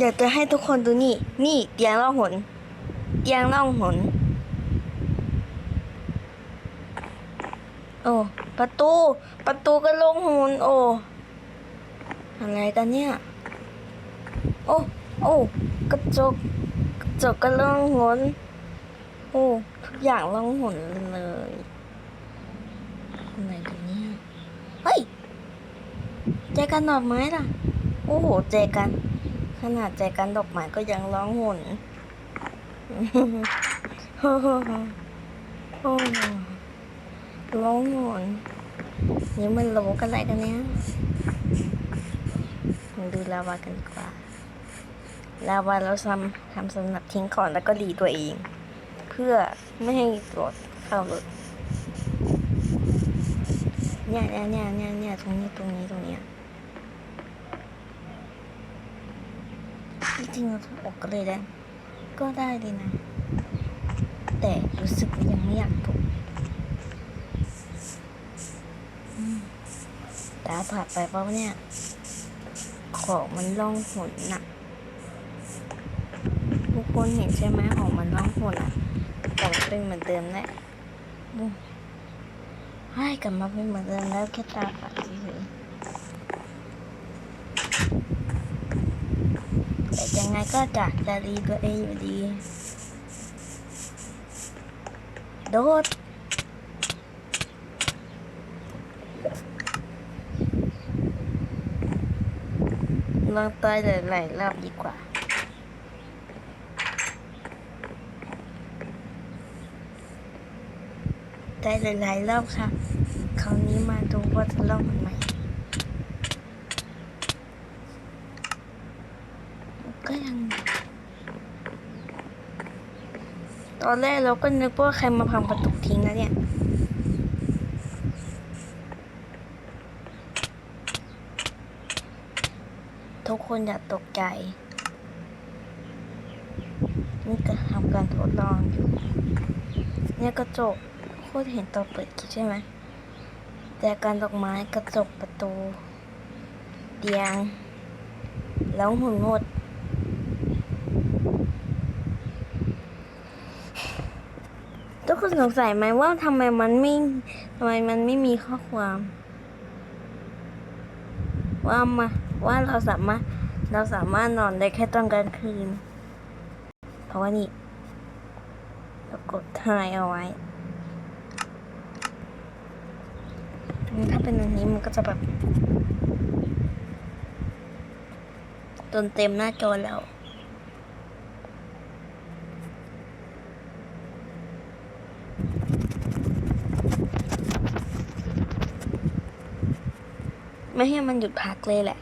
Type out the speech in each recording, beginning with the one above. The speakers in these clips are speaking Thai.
อยากจะให้ทุกคนดูนี่ นี่เตียงล่องหนเตียงล่องหน โอ้ ประตู ประตูก็ล่องหนโอ้ อะไรกันเนี่ย โอ้ โอ้ กระจก กระจกก็ล่องหนโอ้ ทุกอย่างล่องหนเลยอะไรกันเนี่ย เฮ้ยแจกันดอกไม้ล่ะ โอ้โหแจกัน นาดแจกันดอกไม้ก็ยังร้องหนโหโอ้โหร้องหนนี่มันโลกันอะไรกันเนี่ยมาดูลาวากันดีกว่า ลาวาเราทำทำสำหรับทิ้งก่อนแล้วก็ดีตัวเอง เพื่อไม่ให้รถเข้ารถเนี่ยเนี่ยเนี่ยเนี่ยเนี่ยตรงนี้ตรงนี้ตรงนี้ยจ ริงๆเราทุบออกกันเลยได้ก็ได้เลยนะ แต่รู้สึกยังไม่อยากทุบอืมตาผ่าไปเพราะว่าเนี่ย ของมันล่องหนน่ะ ทุกคนเห็นใช่ไหมของมันล่องหนอะแต่มันเป็นเหมือนเดิมแหละบุ้มให้กลับมาเป็นเหมือนเดิมแล้วแค่ตาฝาดเฉย แต่ยังไงก็จะจะดีตัวเองอยู่ดี โดดลองตายหลายๆรอบดีกว่าได้หลายๆรอบค่ะ คราวนี้มาดูว่าจะรอบมันไหม่ก็ยัง ตอนแรกเราก็นึกว่าใครมาพังประตูทิ้งนะเนี่ย ทุกคนอย่าตกใจ นี่ก็ทำการทดลองอยู่ เนี่ยกระจกโคตรเห็นตอนเปิดคลิปใช่ไหม แต่การดอกไม้กระจกประตู เตียง แล้วหุ่นหมด ทุก คนสงสัยไหมว่าทำไมมันไม่ทำไมมันไม่มีข้อความ ว่ามาว่าเราสามารถเราสามารถนอนได้แค่ตอนกลางคืน เพราะว่านี่เรากดทายเอาไว้ ถ้าเป็นอันนี้มันก็จะแบบจนเต็มหน้าจอแล้ว ไม่ให้มันหยุดพักเลยแหละ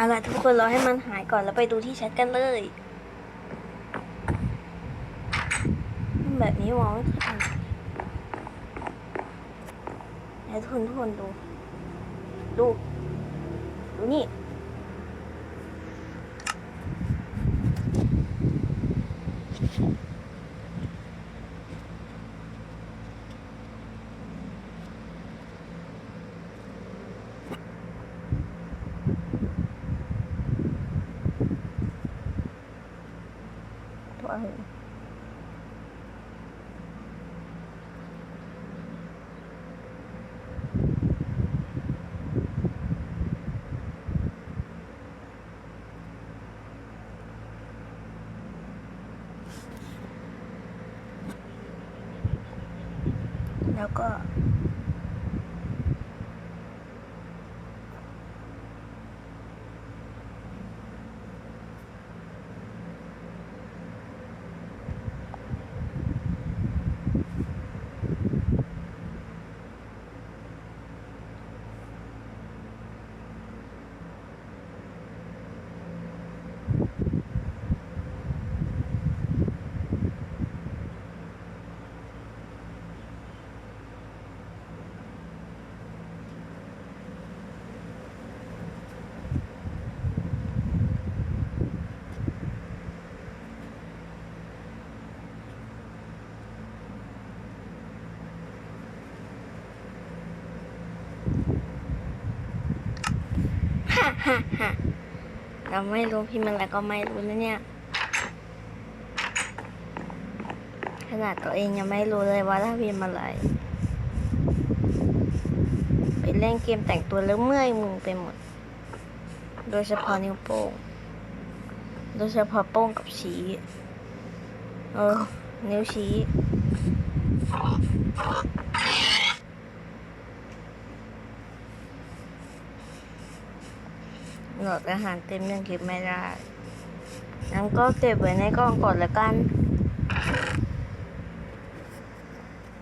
เอาล่ะทุกคนรอให้มันหายก่อนแล้วไปดูที่แชทกันเลย แบบนี้มองไม่ค่อยเห็นไหนทุกคนทุกคนดู ดู ดูนี่ ตัวเองแล้วก็ อ ฮ่าฮ่าเราไม่รู้พิมพ์อะไรก็ไม่รู้นะเนี่ย ขนาดตัวเองยังไม่รู้เลยว่าถ้าพิมพ์อะไร ไปเล่นเกมแต่งตัวแล้วเมื่อยมือไปหมด โดยเฉพาะนิ้วโป้ง โดยเฉพาะโป้งกับชี้ เออ นิ้วชี้ หนดอาหารเต็มยังเก็บไม่ได้งั้นก็เก็บไว้ในกล่องก่อนละกัน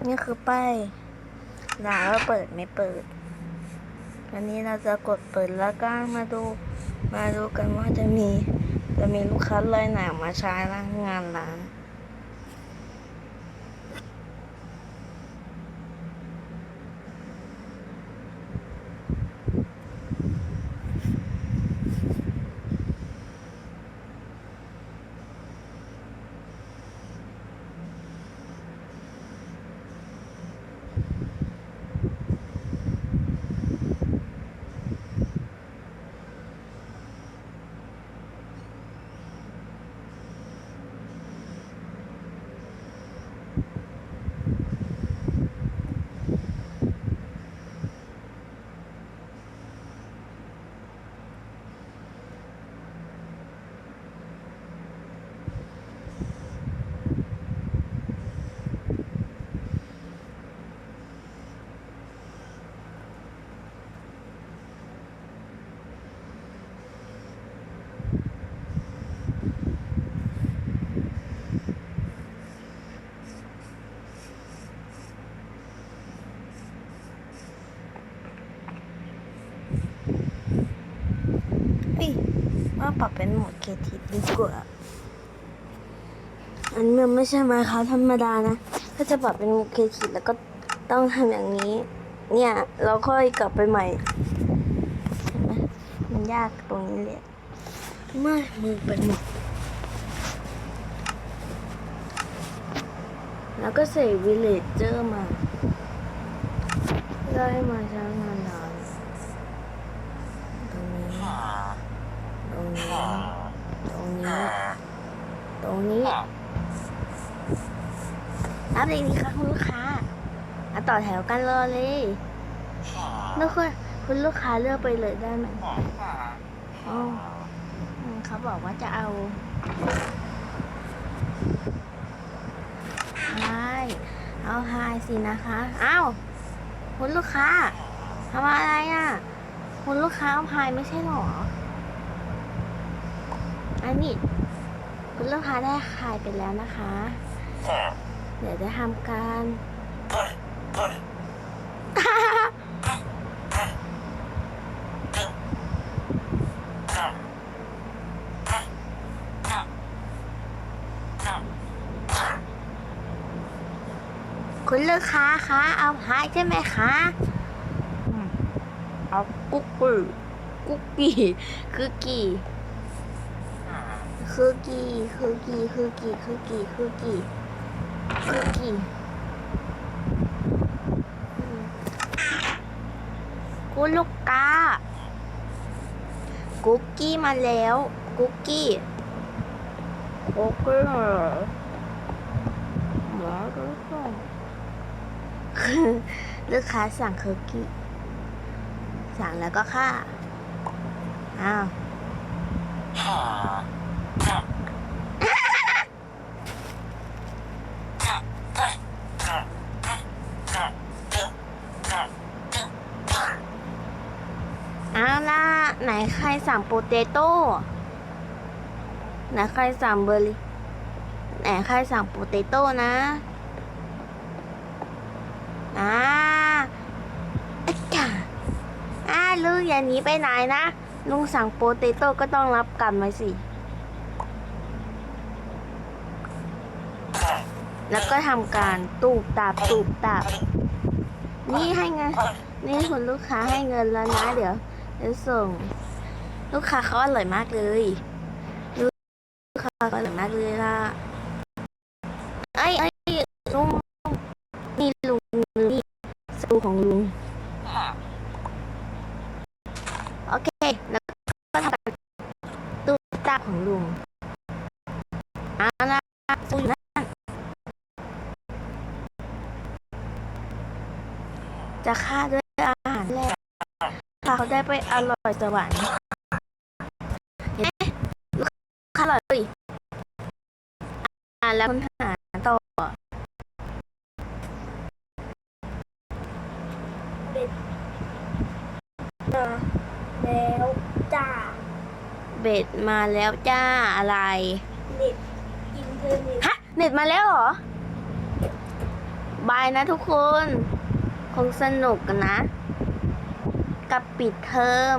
นี่คือป้ายร้านว่าเปิดไม่เปิด วันนี้เราจะกดเปิดแล้วก็มาดู มาดูกันว่าจะมี จะมีลูกค้ารายไหนมาใช้ร้านงานร้าน ปรับเป็นโหมดเคทีดีกว่า อันนี้มันไม่ใช่ไม้ค้าธรรมดานะ ถ้าจะปรับเป็นโหมดเคทีแล้วก็ต้องทำอย่างนี้ เนี่ยเราค่อยกลับไปใหม่เห็นไหมมันยากตรงนี้เลยไม่มือเป็นหมดแล้วก็ใส่วิลเลจเจอร์มาได้มาใช้งานนาน ตรงนี้ตรงนี้ ตรงนี้ รับเลยดีค่ะคุณลูกค้ามาต่อแถวกันรอเลยไม่ควรคุณลูกค้าเลือกไปเลยได้ไหมอ๋ออืมเขาบอกว่าจะเอาไฮเอาไฮสินะคะเอ้าคุณลูกค้าทำอะไรอะ คุณลูกค้าเอาไฮไม่ใช่หรอ อันนี้คุณลูกค้าได้ขายไปแล้วนะคะ เดี๋ยวจะทำการคุณลูกค้าคะเอาพายใช่ไหมคะอืมเอากุ๊กกี้กุ๊กกี้คือกี่ คือกี่คือกี่คือกี่คือกี่คือกี่คือกี่อืมคุลูกกากุ๊กกี้มาแล้ว กุ๊กกี้กุ๊กกี้เหรอหมาด้วลูกค้าสั่งคุกกี้ สั่งแล้วก็ค่ะอ้าว เอาล่ะ ไหนใครสั่ง โปเตโต้ไหนใครสั่งเบอร์รี่ไหนใครสั่งโปเตโต้นะอ่าอะจ้ะอ่าลุงอย่าหนีไปไหนนะลุงสั่งโปเตโต้ก็ต้องรับกรรมไว้สิ แล้วก็ทำการตูบตาบตูบตาบนี่ให้เงิน นี่คุณลูกค้าให้เงินแล้วนะ เดี๋ยว เดี๋ยวส่ง ลูกค้าเขาอร่อยมากเลยลูกค้าเขอร่อยมากเลยล่ะไอ้ไอ้ลุงนี่ลุงนี่สตูของลุงโอเค แล้วก็ทำตู้ตาของลุงเอาละสู้อยู่นั่นจะฆ่าด้วยอาหารแรกพาเขาได้ไปอร่อยสวรรค์ อร่อยเลยอ่าแล้วคุณหาต่อแล้วจ้า เบ็ดมาแล้วจ้าอะไร เน็ตอินเทอร์เน็ตฮะ เน็ตมาแล้วเหรอ บายนะทุกคน คงสนุกกันนะ กับปิดเทอม